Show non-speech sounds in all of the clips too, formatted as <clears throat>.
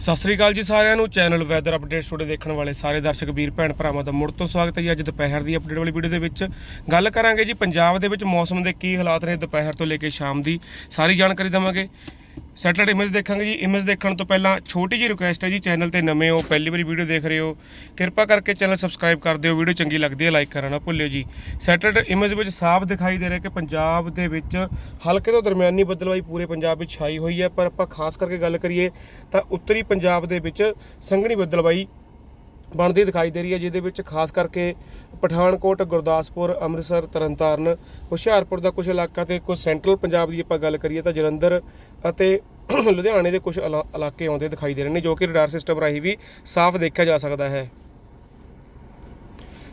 ਸਤਿ ਸ੍ਰੀ ਅਕਾਲ ਜੀ ਸਾਰਿਆਂ ਨੂੰ। ਚੈਨਲ ਵੈਦਰ ਅਪਡੇਟ ਸਟੂਡੀਓ ਦੇਖਣ ਵਾਲੇ ਸਾਰੇ ਦਰਸ਼ਕ ਵੀਰ, ਭੈਣ ਭਰਾਵਾਂ ਦਾ ਮੁੜ ਤੋਂ ਸਵਾਗਤ ਹੈ ਜੀ ਅੱਜ ਦੁਪਹਿਰ ਦੀ ਅਪਡੇਟ ਵਾਲੀ ਵੀਡੀਓ ਦੇ ਵਿੱਚ। ਗੱਲ ਕਰਾਂਗੇ ਜੀ ਪੰਜਾਬ ਦੇ ਵਿੱਚ ਮੌਸਮ ਦੇ ਕੀ ਹਾਲਾਤ ਨੇ ਦੁਪਹਿਰ ਤੋਂ ਲੈ ਕੇ ਸ਼ਾਮ ਦੀ। ਸਾਰੀ ਜਾਣਕਾਰੀ ਦਵਾਂਗੇ। ਸੈਟਲਾਈਟ ਇਮੇਜ ਦੇਖਾਂਗੇ ਜੀ। ਇਮੇਜ ਦੇਖਣ ਤੋਂ ਪਹਿਲਾਂ ਛੋਟੀ ਜਿਹੀ ਰਿਕੁਐਸਟ ਹੈ ਜੀ ਚੈਨਲ ਤੇ ਨਵੇਂ ਹੋ, ਪਹਿਲੀ ਵਾਰੀ ਵੀਡੀਓ ਦੇਖ ਰਹੇ ਹੋ, ਕਿਰਪਾ ਕਰਕੇ ਚੈਨਲ ਸਬਸਕ੍ਰਾਈਬ ਕਰ ਦਿਓ। ਵੀਡੀਓ ਚੰਗੀ ਲੱਗਦੀ ਹੈ ਲਾਈਕ ਕਰਨਾ ਨਾ ਭੁੱਲਿਓ ਜੀ। ਸੈਟਲਾਈਟ ਇਮੇਜ ਵਿੱਚ ਸਾਫ਼ ਦਿਖਾਈ ਦੇ ਰਿਹਾ ਕਿ ਪੰਜਾਬ ਦੇ ਵਿੱਚ ਹਲਕੇ ਤੋਂ ਦਰਮਿਆਨੀ ਬੱਦਲਵਾਈ ਪੂਰੇ ਪੰਜਾਬ ਵਿੱਚ ਛਾਈ ਹੋਈ ਹੈ। ਪਰ ਆਪਾਂ ਖਾਸ ਕਰਕੇ ਗੱਲ ਕਰੀਏ ਤਾਂ ਉੱਤਰੀ ਪੰਜਾਬ ਦੇ ਵਿੱਚ ਸੰਘਣੀ ਬੱਦਲਵਾਈ ਬਣਦੀ ਦਿਖਾਈ ਦੇ ਰਹੀ ਹੈ, ਜਿਹਦੇ ਵਿੱਚ ਖਾਸ ਕਰਕੇ ਪਠਾਨਕੋਟ, ਗੁਰਦਾਸਪੁਰ, ਅੰਮ੍ਰਿਤਸਰ, ਤਰਨਤਾਰਨ, ਹੁਸ਼ਿਆਰਪੁਰ ਦਾ ਕੁਝ ਇਲਾਕਾ ਤੇ ਕੁਝ ਸੈਂਟਰਲ ਪੰਜਾਬ ਦੀ ਆਪਾਂ ਗੱਲ ਕਰੀਏ ਤਾਂ ਜਲੰਧਰ ਅਤੇ <clears throat> ਲੁਧਿਆਣੇ ਦੇ ਕੁਝ ਇਲਾ- ਇਲਾਕੇ ਆਉਂਦੇ ਦਿਖਾਈ ਦੇ ਰਹੇ ਨੇ, ਜੋ ਕਿ ਰਡਾਰ ਸਿਸਟਮ ਰਾਹੀਂ ਵੀ ਸਾਫ਼ ਦੇਖਿਆ ਜਾ ਸਕਦਾ ਹੈ।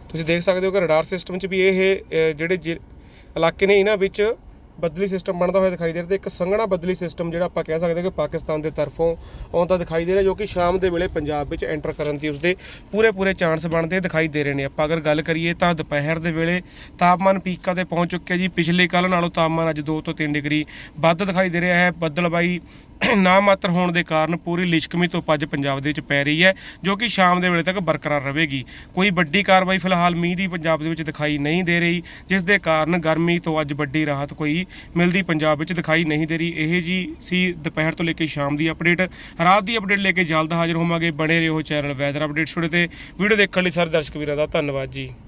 ਤੁਸੀਂ ਦੇਖ ਸਕਦੇ ਹੋ ਕਿ ਰਡਾਰ ਸਿਸਟਮ 'ਚ ਵੀ ਇਹ ਜਿਹੜੇ ਜਿ- ਇਲਾਕੇ ਨੇ, ਇਹਨਾਂ ਵਿੱਚ ਬਦਲੀ ਸਿਸਟਮ ਬਣਦਾ ਹੋਇਆ ਦਿਖਾਈ ਦੇ ਰਿਹਾ ਤੇ ਇੱਕ ਸੰਘਣਾ ਬਦਲੀ ਸਿਸਟਮ ਜਿਹੜਾ ਆਪਾਂ ਕਹਿ ਸਕਦੇ ਕਿ ਪਾਕਿਸਤਾਨ ਦੇ ਤਰਫੋਂ ਆਉਂਦਾ ਦਿਖਾਈ ਦੇ ਰਿਹਾ ਜੋ ਕਿ ਸ਼ਾਮ ਦੇ ਵੇਲੇ ਪੰਜਾਬ ਵਿੱਚ ਐਂਟਰ ਕਰਨ ਦੀ ਉਸਦੇ ਪੂਰੇ ਪੂਰੇ ਚਾਂਸ ਬਣਦੇ ਦਿਖਾਈ ਦੇ ਰਹੇ ਨੇ। ਆਪਾਂ ਅਗਰ ਗੱਲ ਕਰੀਏ ਤਾਂ ਦੁਪਹਿਰ ਦੇ ਵੇਲੇ ਤਾਪਮਾਨ ਪੀਕਾਂ ਤੇ ਪਹੁੰਚ ਚੁੱਕਿਆ ਜੀ। ਪਿਛਲੇ ਕੱਲ ਨਾਲੋਂ ਤਾਪਮਾਨ ਅੱਜ 2 ਤੋਂ 3 ਡਿਗਰੀ ਵੱਧ ਦਿਖਾਈ ਦੇ ਰਿਹਾ ਹੈ। ਬੱਦਲਬਾਈ ਨਾ ਮਾਤਰ ਹੋਣ ਦੇ ਕਾਰਨ ਪੂਰੀ ਲਿਸ਼ਕਮੀ ਧੁੱਪ ਅੱਜ ਪੰਜਾਬ ਦੇ ਵਿੱਚ ਪੈ ਰਹੀ ਹੈ, ਜੋ ਕਿ ਸ਼ਾਮ ਦੇ ਵੇਲੇ ਤੱਕ ਬਰਕਰਾਰ ਰਹੇਗੀ। ਕੋਈ ਵੱਡੀ ਕਾਰਵਾਈ ਫਿਲਹਾਲ ਮੀਂਹ ਦੀ ਪੰਜਾਬ ਦੇ ਵਿੱਚ ਦਿਖਾਈ ਨਹੀਂ ਦੇ ਰਹੀ, ਜਿਸ ਦੇ ਕਾਰਨ ਗਰਮੀ ਤੋਂ ਅੱਜ ਵੱਡੀ ਰਾਹਤ ਕੋਈ ਮਿਲਦੀ ਪੰਜਾਬ ਵਿੱਚ ਦਿਖਾਈ ਨਹੀਂ ਦੇ ਰਹੀ। ਇਹ ਜੀ ਸੀ ਦੁਪਹਿਰ ਤੋਂ ਲੈ ਕੇ ਸ਼ਾਮ ਦੀ ਅਪਡੇਟ। ਰਾਤ ਦੀ ਅਪਡੇਟ ਲੈ ਕੇ ਜਲਦ ਹਾਜ਼ਰ ਹੋਵਾਂਗੇ। ਬਣੇ ਰਹੋ ਚੈਨਲ ਵੈਦਰ ਅਪਡੇਟ ਛੋੜੇ ਤੇ ਵੀਡੀਓ ਦੇਖਣ ਲਈ ਸਾਰੇ ਦਰਸ਼ਕ ਵੀਰਾਂ ਦਾ ਧੰਨਵਾਦ ਜੀ।